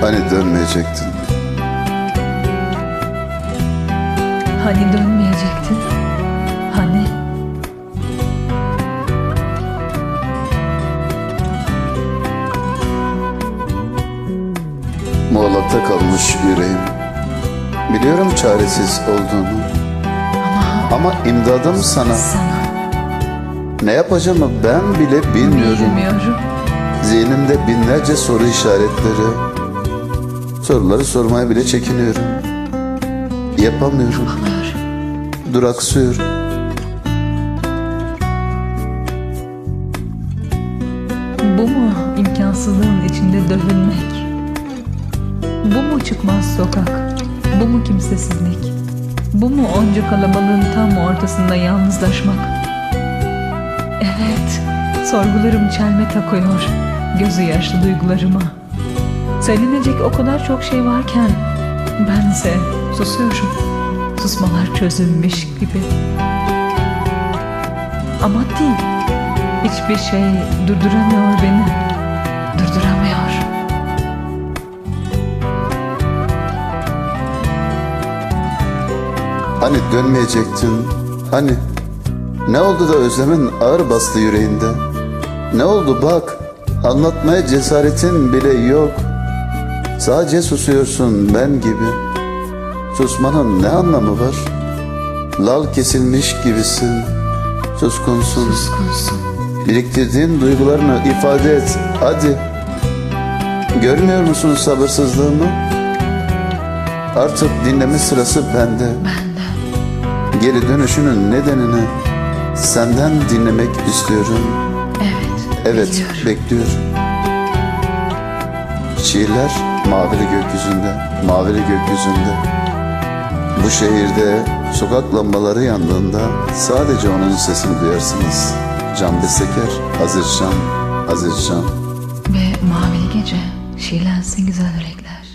Hani dönmeyecektin? Hani dönmeyecektin? Hani? Muğlakta kalmış yüreğim. Biliyorum çaresiz olduğunu. Ama Ama imdadım sana. sana Ne yapacağımı ben bile bilmiyorum. bilmiyorum. Zihnimde binlerce soru işaretleri. Soruları sormaya bile çekiniyorum. Yapamıyorum. Duraksıyorum. Bu mu imkansızlığın içinde dövülmek? Bu mu çıkmaz sokak? Bu mu kimsesizlik? Bu mu onca kalabalığın tam ortasında yalnızlaşmak? Evet, sorgularım çelme takıyor gözü yaşlı duygularıma. Söylenecek o kadar çok şey varken bense susuyorum. Susmalar çözülmüş gibi. Ama değil. Hiçbir şey durduramıyor beni. Durduramıyor. Hani dönmeyecektin? Hani? Ne oldu da özlemin ağır bastı yüreğinde? Ne oldu bak? Anlatmaya cesaretin bile yok. Sadece susuyorsun ben gibi. Susmanın ne anlamı var? Lal kesilmiş gibisin. Suskunsun. Suskunsun. Biriktirdiğin duygularını ifade et. Hadi. Görmüyor musun sabırsızlığımı? Artık dinleme sırası bende. Benden. Geri dönüşünün nedenini senden dinlemek istiyorum. Evet. Evet, Biliyorum. bekliyorum. Şiirler mavili gökyüzünde, mavili gökyüzünde. Bu şehirde sokak lambaları yandığında sadece onun sesini duyarsınız. Can Beseker, Aziz Can, Aziz Can. Ve mavili gece şiirlensin güzel yürekler.